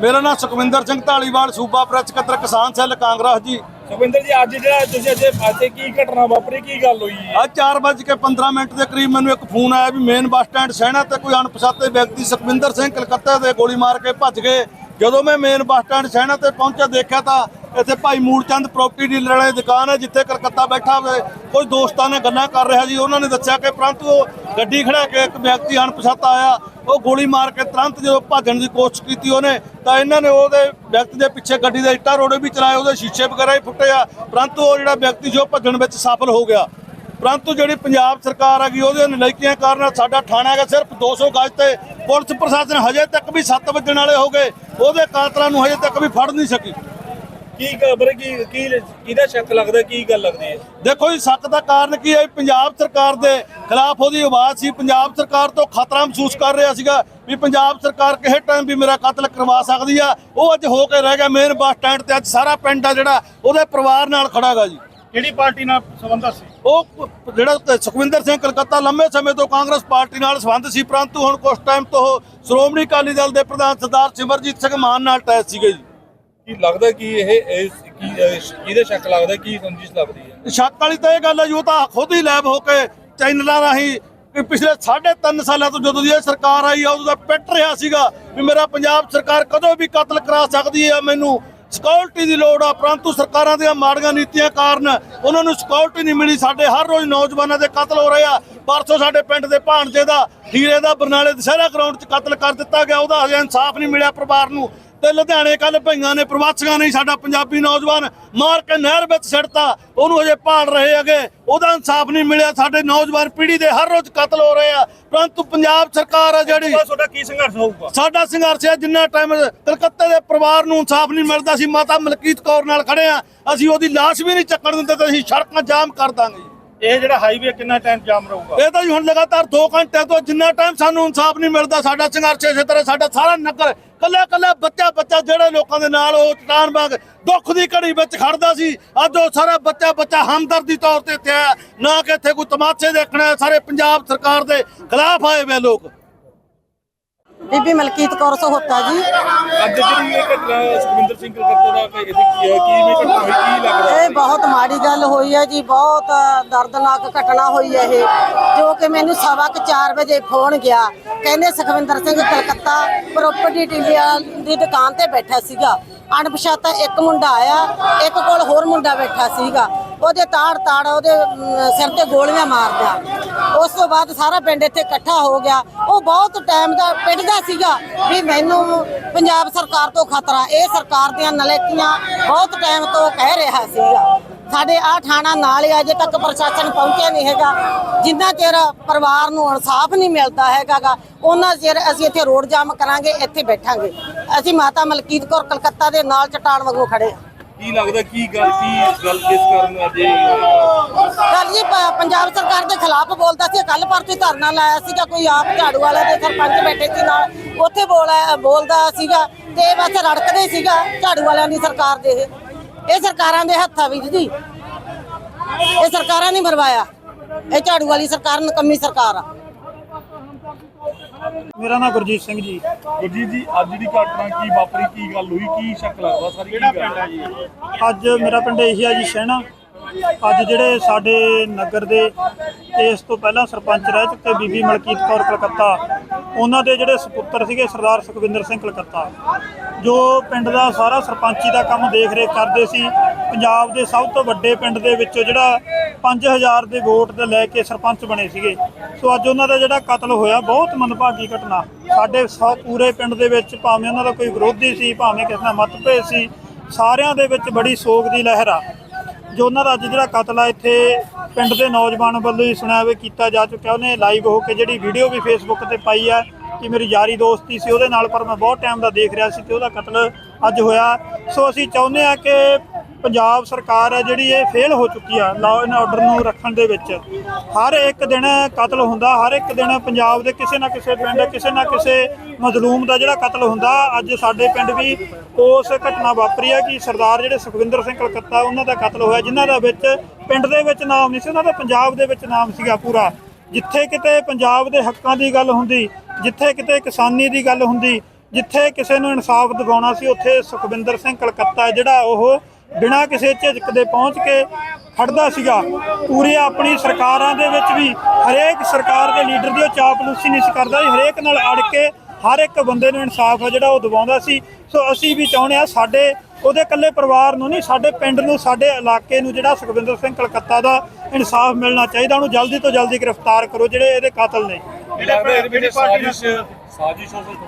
ਮੇਰਾ ਨਾਮ ਸੁਖਵਿੰਦਰ ਸਿੰਘ ਢਾਲੀਵਾਲ ਸੂਬਾ ਪ੍ਰੈਸ ਸਕੱਤਰ ਕਿਸਾਨ ਸੈੱਲ ਕਾਂਗਰਸ ਜੀ। ਸੁਖਵਿੰਦਰ ਜੀ ਅੱਜ ਜਿਹੜਾ ਤੁਸੀਂ ਅੱਜ ਅੱਜ ਕੀ ਘਟਨਾ ਵਾਪਰੀ ਕੀ ਗੱਲ ਹੋਈ ਹੈ? ਅੱਜ 4:15 ਮਿੰਟ ਦੇ ਕਰੀਬ ਮੈਨੂੰ ਇੱਕ ਫੋਨ ਆਇਆ ਵੀ ਮੇਨ ਬੱਸ ਸਟੈਂਡ ਸਹਿਣਾ ਤੇ ਕੋਈ ਅਣਪਛਾਤੇ ਵਿਅਕਤੀ ਸੁਖਵਿੰਦਰ ਸਿੰਘ ਕਲਕੱਤਾ ਦੇ ਗੋਲੀ ਮਾਰ ਕੇ ਭੱਜ ਗਏ। ਜਦੋਂ ਮੈਂ ਮੇਨ ਬੱਸ ਸਟੈਂਡ ਸਹਿਣਾ ਤੇ ਪਹੁੰਚਿਆ, ਦੇਖਿਆ ਤਾਂ ਇੱਥੇ ਭਾਈ ਮੂਲਚੰਦ ਪ੍ਰਾਪਰਟੀ ਡੀਲਰ ਵਾਲੀ ਦੁਕਾਨ ਹੈ, ਜਿੱਥੇ ਕਲਕੱਤਾ ਬੈਠਾ ਹੋਵੇ ਕੋਈ ਦੋਸਤਾਂ ਨੇ ਗੱਲਾਂ ਕਰ ਰਿਹਾ ਜੀ ਉਹਨਾਂ ਨੇ ਦੱਸਿਆ ਕਿ ਪ੍ਰੰਤੂ ਉਹ ਗੱਡੀ ਖੜਾ ਕੇ ਇੱਕ ਵਿਅਕਤੀ ਅਣਪਛਾਤਾ ਆਇਆ। ਉਹ ਗੋਲੀ ਮਾਰ ਕੇ ਤੁਰੰਤ ਜਦੋਂ ਭੱਜਣ ਦੀ ਕੋਸ਼ਿਸ਼ ਕੀਤੀ ਉਹਨੇ, ਤਾਂ ਇਹਨਾਂ ਨੇ ਉਹਦੇ ਵਿਅਕਤੀ ਦੇ ਪਿੱਛੇ ਗੱਡੀ ਦੇ ਇੱਟਾਂ ਰੋੜੇ ਵੀ ਚਲਾਏ, ਉਹਦੇ ਸ਼ੀਸ਼ੇ ਵਗੈਰਾ ਹੀ ਫੁੱਟੇ ਆ। ਪ੍ਰੰਤੂ ਉਹ ਜਿਹੜਾ ਵਿਅਕਤੀ ਜੋ ਭੱਜਣ ਵਿੱਚ ਸਫਲ ਹੋ ਗਿਆ। ਪਰੰਤੂ ਜਿਹੜੀ ਪੰਜਾਬ ਸਰਕਾਰ ਹੈਗੀ ਉਹਦੇ ਨਲਾਇਕੀਆਂ ਕਾਰਨ ਸਾਡਾ ਥਾਣਾ ਹੈਗਾ ਸਿਰਫ 200 ਗਜ ਤੇ ਪੁਲਿਸ ਪ੍ਰਸ਼ਾਸਨ ਹਜੇ ਤੱਕ ਵੀ 7 ਵਜਣ ਵਾਲੇ ਹੋ ਗਏ ਉਹਦੇ ਕਾਤਲਾਂ ਨੂੰ ਹਜੇ ਤੱਕ ਵੀ ਫੜ ਨਹੀਂ ਸਕੀ। ਕੀ ਖਬਰ ਕੀ ਕੀ ਕਿਹਦਾ ਸ਼ੱਕ ਲੱਗਦਾ ਕੀ ਗੱਲ ਲੱਗਦੀ ਹੈ? ਦੇਖੋ ਜੀ ਸ਼ੱਕ ਦਾ ਕਾਰਨ ਕੀ ਹੈ ਪੰਜਾਬ ਸਰਕਾਰ ਦੇ ਖਿਲਾਫ ਉਹਦੀ ਆਵਾਜ਼ ਸੀ ਪੰਜਾਬ ਸਰਕਾਰ ਤੋਂ ਖਤਰਾ ਮਹਿਸੂਸ ਕਰ ਰਿਹਾ ਸੀਗਾ ਵੀ ਪੰਜਾਬ ਸਰਕਾਰ ਕਿਸੇ ਟਾਈਮ ਵੀ ਮੇਰਾ ਕਤਲ ਕਰਵਾ ਸਕਦੀ ਆ। ਉਹ ਅੱਜ ਹੋ ਕੇ ਰਹਿ ਗਿਆ ਮੇਨ ਬੱਸ ਸਟੈਂਡ ਤੇ ਅੱਜ ਸਾਰਾ ਪਿੰਡ ਆ ਜਿਹੜਾ ਉਹਦੇ ਪਰਿਵਾਰ ਨਾਲ ਖੜਾਗਾ ਜੀ। ਕਿਹੜੀ ਪਾਰਟੀ ਨਾਲ ਸੰਬੰਧਤ ਸੀ? ਉਹ ਜਿਹੜਾ ਸੁਖਵਿੰਦਰ ਸਿੰਘ ਕਲਕੱਤਾ ਲੰਮੇ ਸਮੇਂ ਤੋਂ ਕਾਂਗਰਸ ਪਾਰਟੀ ਨਾਲ ਸੰਬੰਧ ਸੀ ਪਰੰਤੂ ਹੁਣ ਕੁਝ ਟਾਈਮ ਤੋਂ ਉਹ ਸ਼੍ਰੋਮਣੀ ਅਕਾਲੀ ਦਲ ਦੇ ਪ੍ਰਧਾਨ ਸਰਦਾਰ ਸਿਮਰਜੀਤ ਸਿੰਘ ਮਾਨ ਨਾਲ ਟੈਸ ਸੀਗੇ ਜੀ। ਕੀ ਲੱਗਦਾ ਕਿ ਇਹ ਇਹ ਕੀ ਇਹ ਕਿਹਦੇ ਸ਼ੱਕ ਲੱਗਦਾ ਕੀ ਸੰਜੀਸ਼ ਲੱਗਦੀ ਹੈ? ਸ਼ੱਕ ਵਾਲੀ ਤਾਂ ਇਹ ਗੱਲ ਹੈ ਜੀ ਉਹ ਤਾਂ ਖੁਦ ਹੀ ਲੈਬ ਹੋ ਕੇ ਚੈਨਲਾਂ ਰਾਹੀਂ ਕਿ ਪਿਛਲੇ 3.5 ਸਾਲਾਂ ਤੋਂ ਜਦੋਂ ਦੀ ਇਹ ਸਰਕਾਰ ਆਈ ਆ ਉਦੋਂ ਦਾ ਪਿੱਟ ਰਿਹਾ ਸੀਗਾ ਵੀ ਮੇਰਾ ਪੰਜਾਬ ਸਰਕਾਰ ਕਦੋਂ ਵੀ ਕਤਲ ਕਰਾ ਸਕਦੀ ਹੈ ਮੈਨੂੰ। ਸਿਕਿਉਰਿਟੀ ਦੀ ਲੋੜ ਆ, ਪਰੰਤੂ ਸਰਕਾਰਾਂ ਦੀਆਂ ਮਾੜੀਆਂ ਨੀਤੀਆਂ ਕਾਰਨ ਉਹਨਾਂ ਨੂੰ ਸਿਕਿਉਰਿਟੀ ਨਹੀਂ ਮਿਲੀ। ਸਾਡੇ ਹਰ ਰੋਜ਼ ਨੌਜਵਾਨਾਂ ਦੇ ਕਤਲ ਹੋ ਰਹੇ ਆ। ਪਰਸੋਂ ਸਾਡੇ ਪਿੰਡ ਦੇ ਭਾਣਜੇ ਦਾ, ਹੀਰੇ ਦਾ ਬਰਨਾਲੇ ਦੁਸਹਿਰਾ ਗਰਾਊਂਡ 'ਚ ਕਤਲ ਕਰ ਦਿੱਤਾ ਗਿਆ। ਉਹਦਾ ਹਜੇ ਇਨਸਾਫ ਨਹੀਂ ਮਿਲਿਆ ਪਰਿਵਾਰ ਨੂੰ। ਤੇ ਲੁਧਿਆਣੇ ਕੱਲ ਭਈਆਂ ਨੇ ਪ੍ਰਵਾਸੀਆਂ ਨੇ ਸਾਡਾ ਪੰਜਾਬੀ ਨੌਜਵਾਨ ਮਾਰ ਕੇ ਨਹਿਰ ਵਿੱਚ ਸਿੱਟਤਾ। ਉਹਨੂੰ ਹਜੇ ਭਾਲ ਰਹੇ ਹੈਗੇ। ਉਹਦਾ ਇਨਸਾਫ ਨਹੀਂ ਮਿਲਿਆ। ਸਾਡੇ ਨੌਜਵਾਨ ਪੀੜ੍ਹੀ ਦੇ ਹਰ ਰੋਜ਼ ਕਤਲ ਹੋ ਰਹੇ ਆ। ਪਰੰਤੂ ਪੰਜਾਬ ਸਰਕਾਰ ਆ ਜਿਹੜੀ ਤੁਹਾਡਾ ਕੀ ਸੰਘਰਸ਼ ਹੋਊਗਾ? ਸਾਡਾ ਸੰਘਰਸ਼ ਹੈ ਜਿੰਨਾ ਟਾਈਮ ਕਲਕੱਤੇ ਦੇ ਪਰਿਵਾਰ ਨੂੰ ਇਨਸਾਫ ਨਹੀਂ ਮਿਲਦਾ ਸੀ ਮਾਤਾ ਮਲਕੀਤ ਕੌਰ ਨਾਲ ਖੜੇ ਆ। ਅਸੀਂ ਉਹਦੀ ਲਾਸ਼ ਵੀ ਨਹੀਂ ਚੱਕਣ ਦਿੰਦੇ ਤੇ ਅਸੀਂ ਸੜਕਾਂ ਜਾਮ ਕਰ ਦਾਂਗੇ। ਇਹ ਜਿਹੜਾ ਹਾਈਵੇ ਕਿੰਨਾ ਟਾਈਮ ਜਾਮ ਰਹੂਗਾ? ਇਹ ਤਾਂ ਜੀ ਹੁਣ ਲਗਾਤਾਰ 2 ਘੰਟਿਆਂ ਤੋਂ ਜਿੰਨਾ ਟਾਈਮ ਸਾਨੂੰ ਇਨਸਾਫ ਨਹੀਂ ਮਿਲਦਾ, ਸਾਡਾ ਸੰਘਰਸ਼ ਇਸੇ ਤਰ੍ਹਾਂ, ਸਾਡਾ ਸਾਰਾ ਨਗਰ ਕੱਲਾ ਕੱਲਾ ਬੱਚਾ ਬੱਚਾ ਜਿਹੜੇ ਲੋਕਾਂ ਦੇ ਨਾਲ, ਉਹ ਚਟਾਨ ਬਾਗ ਦੁੱਖ ਦੀ ਘੜੀ ਵਿੱਚ ਖੜਦਾ ਸੀ। ਅੱਜ ਉਹ ਸਾਰਾ ਬੱਚਾ ਬੱਚਾ ਹਮਦਰਦੀ ਤੌਰ ਤੇ ਇੱਥੇ ਆਇਆ ਨਾ ਕਿ ਇੱਥੇ ਕੋਈ ਤਮਾਸ਼ੇ ਦੇਖਣਾ ਸਾਰੇ ਪੰਜਾਬ ਸਰਕਾਰ ਦੇ ਖਿਲਾਫ ਆਏ ਵੇ ਲੋਕ। ਬੀਬੀ ਮਲਕੀਤ ਕੌਰ ਸਹੋਤਾ ਜੀ। ਅੱਜ ਜਿਹੜੀ ਇਹ ਘਟਨਾ ਸੁਖਵਿੰਦਰ ਸਿੰਘ ਕਲਕੱਤੇ ਦਾ ਇਹਦੀ ਕੀ ਹੈ? ਕਿਵੇਂ ਘਟਨਾ ਹੋਈ? ਕੀ ਲੱਗਦਾ? ਇਹ ਬਹੁਤ ਮਾੜੀ ਗੱਲ ਹੋਈ ਹੈ ਜੀ ਬਹੁਤ ਦਰਦਨਾਕ ਘਟਨਾ ਹੋਈ ਹੈ ਇਹ। ਜੋ ਕਿ ਮੈਨੂੰ ਸਵਾ ਕੁ 4 ਵਜੇ ਫੋਨ ਗਿਆ। ਕਹਿੰਦੇ ਸੁਖਵਿੰਦਰ ਸਿੰਘ ਕਲਕੱਤਾ ਪ੍ਰਾਪਰਟੀ ਡੀਲਰ ਦੀ ਦੁਕਾਨ ਤੇ ਬੈਠਾ ਸੀਗਾ। ਅਣਪਛਾਤਾ ਇੱਕ ਮੁੰਡਾ ਆਇਆ ਇੱਕ ਕੋਲ ਹੋਰ ਮੁੰਡਾ ਬੈਠਾ ਸੀਗਾ। ਉਹਦੇ ਤਾੜ ਤਾੜ ਉਹਦੇ ਸਿਰ ਤੇ ਗੋਲੀਆਂ ਮਾਰਦਾ ਉਸ ਤੋਂ ਬਾਅਦ ਸਾਰਾ ਪਿੰਡ ਇੱਥੇ ਇਕੱਠਾ ਹੋ ਗਿਆ। ਉਹ ਬਹੁਤ ਟਾਈਮ ਦਾ ਪਿੰਡ ਦਾ ਸੀਗਾ ਵੀ ਮੈਨੂੰ ਪੰਜਾਬ ਸਰਕਾਰ ਤੋਂ ਖਤਰਾ, ਇਹ ਸਰਕਾਰ ਦੀਆਂ ਨਲੇਕੀਆਂ ਬਹੁਤ ਟਾਈਮ ਤੋਂ ਕਹਿ ਰਿਹਾ ਸੀਗਾ। ਸਾਡੇ ਆ ਥਾਣਾ ਨਾਲ ਹੀ ਅਜੇ ਤੱਕ ਪ੍ਰਸ਼ਾਸਨ ਪਹੁੰਚਿਆ ਨਹੀਂ ਹੈਗਾ। ਜਿੰਨਾ ਚਿਰ ਪਰਿਵਾਰ ਨੂੰ ਇਨਸਾਫ ਨਹੀਂ ਮਿਲਦਾ ਹੈਗਾਗਾ ਉਹਨਾਂ ਚਿਰ ਅਸੀਂ ਇੱਥੇ ਰੋਡ ਜਾਮ ਕਰਾਂਗੇ, ਇੱਥੇ ਬੈਠਾਂਗੇ। ਅਸੀਂ ਮਾਤਾ ਮਲਕੀਤ ਕੌਰ ਕਲਕੱਤਾ ਦੇ ਨਾਲ ਚਟਾਨ ਵਾਂਗੂ ਖੜੇ ਹਾਂ। ਕੀ ਲੱਗਦਾ ਕੀ ਗੱਲ ਕੀ ਗੱਲ ਕਿਸ ਕਾਰਨ ਅੱਜ ਕੱਲ ਜੀ, ਪ- ਪੰਜਾਬ ਸਰਕਾਰ ਦੇ ਖਿਲਾਫ ਬੋਲਦਾ ਸੀ ਕੱਲ ਪਰਸੋਂ ਧਰਨਾ ਲਾਇਆ ਸੀਗਾ, ਕੋਈ ਆਪ ਝਾੜੂ ਵਾਲੇ ਦੇ ਸਰਪੰਚ ਬੈਠੇ ਸੀ ਨਾਲ, ਉੱਥੇ ਬੋਲਿਆ, ਬੋਲਦਾ ਸੀਗਾ, ਤੇ ਬਸ ਰੜਕਦੇ ਸੀਗਾ, ਝਾੜੂ ਵਾਲਿਆਂ ਦੀ ਸਰਕਾਰ ਦੇ ਇਹ। ਇਹ ਸਰਕਾਰਾਂ ਦੇ ਹੱਥਾਂ ਵਿੱਚ ਜੀ। ਇਹ ਸਰਕਾਰਾਂ ਨੇ ਮਰਵਾਇਆ। ਇਹ ਝਾੜੂ ਵਾਲੀ ਸਰਕਾਰ, ਨਕੰਮੀ ਸਰਕਾਰ ਆ। ਮੇਰਾ ਨਾਮ ਗੁਰਜੀਤ ਸਿੰਘ ਜੀ। ਗੁਰਜੀਤ ਜੀ ਅੱਜ ਜਿਹੜੀ ਘਟਨਾ ਕੀ ਵਾਪਰੀ ਕੀ ਗੱਲ ਹੋਈ ਕੀ ਸ਼ੱਕ ਲੱਗਦਾ ਸਾਰੀ ਕੀ ਗੱਲ? ਹੈ ਜੀ? ਅੱਜ ਮੇਰਾ ਪਿੰਡ ਇਹੀ ਆ ਜੀ ਸ਼ਹਿਣਾ। ਅੱਜ ਜਿਹੜੇ ਸਾਡੇ ਨਗਰ ਦੇ ਇਸ ਤੋਂ ਪਹਿਲਾਂ ਸਰਪੰਚ ਰਹਿ ਚੁੱਕੇ ਬੀਬੀ ਮਲਕੀਤ ਕੌਰ ਕਲਕੱਤਾ। ਉਹਨਾਂ ਦੇ ਜਿਹੜੇ ਸੁਪੁੱਤਰ ਸੀਗੇ ਸਰਦਾਰ ਸੁਖਵਿੰਦਰ ਸਿੰਘ ਕਲਕੱਤਾ। ਜੋ ਪਿੰਡ ਦਾ ਸਾਰਾ ਸਰਪੰਚੀ ਦਾ ਕੰਮ ਦੇਖ ਰੇਖ ਕਰਦੇ ਸੀ ਪੰਜਾਬ ਦੇ ਸਭ ਤੋਂ ਵੱਡੇ ਪਿੰਡ ਦੇ ਵਿੱਚੋਂ ਜਿਹੜਾ 5000 ਦੇ ਵੋਟ ਦੇ ਲੈ ਕੇ ਸਰਪੰਚ ਬਣੇ ਸੀਗੇ। ਸੋ ਅੱਜ ਉਹਨਾਂ ਦਾ ਜਿਹੜਾ ਕਤਲ ਹੋਇਆ, ਬਹੁਤ ਮੰਦਭਾਗੀ ਘਟਨਾ। ਸਾਡੇ ਸੌ ਪੂਰੇ ਪਿੰਡ ਦੇ ਵਿੱਚ ਭਾਵੇਂ ਉਹਨਾਂ ਦਾ ਕੋਈ ਵਿਰੋਧੀ ਸੀ, ਭਾਵੇਂ ਕਿਸੇ ਨਾਲ ਮਤਭੇਦ ਸੀ, ਸਾਰਿਆਂ ਦੇ ਵਿੱਚ ਬੜੀ ਸੋਗ ਦੀ ਲਹਿਰ ਆ। ਜੋ ਉਹਨਾਂ ਦਾ ਅੱਜ ਜਿਹੜਾ ਕਤਲ ਆ, ਇੱਥੇ ਪਿੰਡ ਦੇ ਨੌਜਵਾਨ ਵੱਲੋਂ ਹੀ ਸੁਣਿਆ ਵੇ ਕੀਤਾ ਜਾ ਚੁੱਕਿਆ। ਉਹਨੇ ਲਾਈਵ ਹੋ ਕੇ ਜਿਹੜੀ ਵੀਡੀਓ ਵੀ ਫੇਸਬੁੱਕ ਤੇ ਪਾਈ ਆ ਕਿ ਮੇਰੀ ਯਾਰੀ ਦੋਸਤੀ ਸੀ, ਉਹਦੇ ਨਾਲ ਪਰ ਮੈਂ ਬਹੁਤ ਟਾਈਮ ਦਾ ਦੇਖ ਰਿਹਾ ਸੀ ਤੇ ਉਹਦਾ ਕਤਲ ਅੱਜ ਹੋਇਆ। ਸੋ ਅਸੀਂ ਚਾਹੁੰਦੇ ਆ ਕਿ ਪੰਜਾਬ ਸਰਕਾਰ ਹੈ ਜਿਹੜੀ ਇਹ ਫੇਲ ਹੋ ਚੁੱਕੀ ਆ ਲਾਅ ਐਂਡ ਆਰਡਰ ਨੂੰ ਰੱਖਣ ਦੇ ਵਿੱਚ। ਹਰ ਇੱਕ ਦਿਨ ਕਤਲ ਹੁੰਦਾ, ਹਰ ਇੱਕ ਦਿਨ ਪੰਜਾਬ ਦੇ ਕਿਸੇ ਨਾ ਕਿਸੇ ਪਿੰਡ, ਕਿਸੇ ਨਾ ਕਿਸੇ ਮਜ਼ਲੂਮ ਦਾ ਜਿਹੜਾ ਕਤਲ ਹੁੰਦਾ, ਅੱਜ ਸਾਡੇ ਪਿੰਡ ਵੀ ਉਸ ਘਟਨਾ ਵਾਪਰੀ ਹੈ ਕਿ ਸਰਦਾਰ ਜਿਹੜੇ ਸੁਖਵਿੰਦਰ ਸਿੰਘ ਕਲਕੱਤਾ, ਉਹਨਾਂ ਦਾ ਕਤਲ ਹੋਇਆ, ਜਿਨ੍ਹਾਂ ਦਾ ਵਿੱਚ ਪਿੰਡ ਦੇ ਵਿੱਚ ਨਾਮ ਨਹੀਂ ਸੀ, ਉਹਨਾਂ ਦਾ ਪੰਜਾਬ ਦੇ ਵਿੱਚ ਨਾਮ ਸੀਗਾ ਪੂਰਾ। ਜਿੱਥੇ ਕਿਤੇ ਪੰਜਾਬ ਦੇ ਹੱਕਾਂ ਦੀ ਗੱਲ ਹੁੰਦੀ, ਜਿੱਥੇ ਕਿਤੇ ਕਿਸਾਨੀ ਦੀ ਗੱਲ ਹੁੰਦੀ, ਜਿੱਥੇ ਕਿਸੇ ਨੂੰ ਇਨਸਾਫ ਦਿਵਾਉਣਾ ਸੀ, ਉੱਥੇ ਸੁਖਵਿੰਦਰ ਸਿੰਘ ਕਲਕੱਤਾ ਜਿਹੜਾ ਉਹ ਬਿਨਾਂ ਕਿਸੇ ਝਿਜਕ ਦੇ ਪਹੁੰਚ ਕੇ ਖੜਦਾ ਸੀਗਾ। ਪੂਰੀ ਆਪਣੀ ਸਰਕਾਰਾਂ ਦੇ ਵਿੱਚ ਵੀ ਹਰੇਕ ਸਰਕਾਰ ਦੇ ਲੀਡਰ ਦੀ ਉਹ ਚਾਪਲੂਸੀ ਨਹੀਂ ਸੀ ਕਰਦਾ ਹਰੇਕ ਨਾਲ ਅੜ ਕੇ ਹਰ ਇੱਕ ਬੰਦੇ ਨੂੰ ਇਨਸਾਫ ਆ ਜਿਹੜਾ ਉਹ ਦਿਵਾਉਂਦਾ ਸੀ। ਸੋ ਅਸੀਂ ਵੀ ਚਾਹੁੰਦੇ ਆ ਸਾਡੇ ਉਹਦੇ ਇਕੱਲੇ ਪਰਿਵਾਰ ਨੂੰ ਨਹੀਂ ਸਾਡੇ ਪਿੰਡ ਨੂੰ ਸਾਡੇ ਇਲਾਕੇ ਨੂੰ ਜਿਹੜਾ ਸੁਖਵਿੰਦਰ ਸਿੰਘ ਕਲਕੱਤਾ ਦਾ ਇਨਸਾਫ ਮਿਲਣਾ ਚਾਹੀਦਾ। ਉਹਨੂੰ ਜਲਦੀ ਤੋਂ ਜਲਦੀ ਗ੍ਰਿਫਤਾਰ ਕਰੋ ਜਿਹੜੇ ਇਹਦੇ ਕਾਤਲ ਨੇ।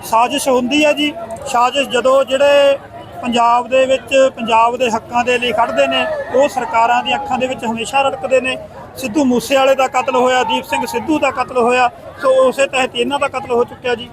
ਸਾਜ਼ਿਸ਼ ਹੁੰਦੀ ਹੈ ਜੀ। ਸਾਜ਼ਿਸ਼ ਜਦੋਂ ਜਿਹੜੇ ਪੰਜਾਬ ਦੇ ਵਿੱਚ, ਪੰਜਾਬ ਦੇ ਹੱਕਾਂ ਦੇ ਲਈ ਖੜਦੇ ਨੇ, ਉਹ ਸਰਕਾਰਾਂ ਦੀਆਂ ਅੱਖਾਂ ਦੇ ਵਿੱਚ ਹਮੇਸ਼ਾ ਰੜਕਦੇ ਨੇ। ਸਿੱਧੂ ਮੂਸੇਵਾਲੇ ਦਾ ਕਤਲ ਹੋਇਆ, ਦੀਪ ਸਿੰਘ ਸਿੱਧੂ ਦਾ ਕਤਲ ਹੋਇਆ, ਸੋ ਉਸੇ ਤਹਿਤ ਇਹਨਾਂ ਦਾ ਕਤਲ ਹੋ ਚੁੱਕਿਆ ਜੀ।